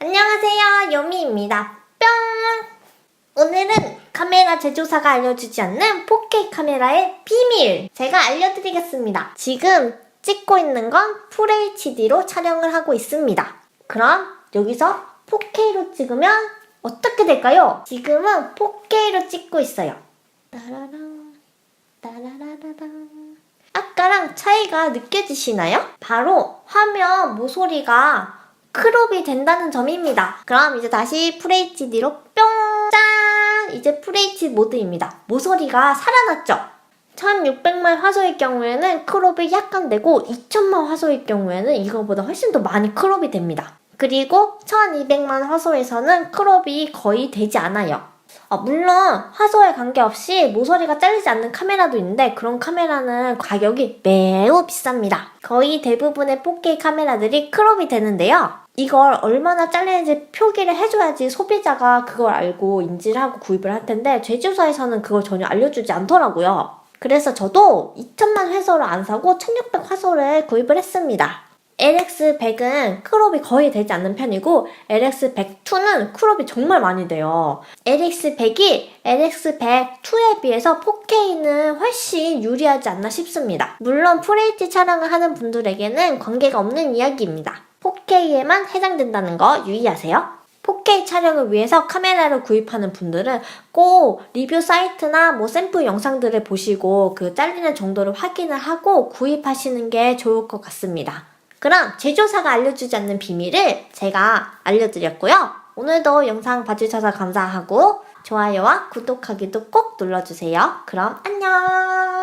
안녕하세요, 요미입니다. 뿅! 오늘은 카메라 제조사가 알려주지 않는 4K 카메라의 비밀! 제가 알려드리겠습니다. 지금 찍고 있는 건 FHD로 촬영을 하고 있습니다. 그럼 여기서 4K로 찍으면 어떻게 될까요? 지금은 4K로 찍고 있어요. 따라랑, 따라라라랑. 아까랑 차이가 느껴지시나요? 바로 화면 모서리가 크롭이 된다는 점입니다. 그럼 이제 다시 FHD로 뿅! 짠! 이제 FHD 모드입니다. 모서리가 살아났죠? 1600만 화소의 경우에는 크롭이 약간 되고 2000만 화소의 경우에는 이거보다 훨씬 더 많이 크롭이 됩니다. 그리고 1200만 화소에서는 크롭이 거의 되지 않아요. 아, 물론 화소에 관계없이 모서리가 잘리지 않는 카메라도 있는데 그런 카메라는 가격이 매우 비쌉니다. 거의 대부분의 4K 카메라들이 크롭이 되는데요. 이걸 얼마나 잘리는지 표기를 해줘야지 소비자가 그걸 알고 인지를 하고 구입을 할 텐데 제조사에서는 그걸 전혀 알려주지 않더라고요. 그래서 저도 2000만 화소를 안 사고 1600 화소를 구입을 했습니다. LX100은 크롭이 거의 되지 않는 편이고 LX102는 크롭이 정말 많이 돼요. LX100이 LX102에 비해서 4K는 훨씬 유리하지 않나 싶습니다. 물론 FHD 촬영을 하는 분들에게는 관계가 없는 이야기입니다. 4K에만 해당된다는 거 유의하세요. 4K 촬영을 위해서 카메라를 구입하는 분들은 꼭 리뷰 사이트나 뭐 샘플 영상들을 보시고 그 잘리는 정도를 확인을 하고 구입하시는 게 좋을 것 같습니다. 그럼 제조사가 알려주지 않는 비밀을 제가 알려드렸고요. 오늘도 영상 봐주셔서 감사하고 좋아요와 구독하기도 꼭 눌러주세요. 그럼 안녕!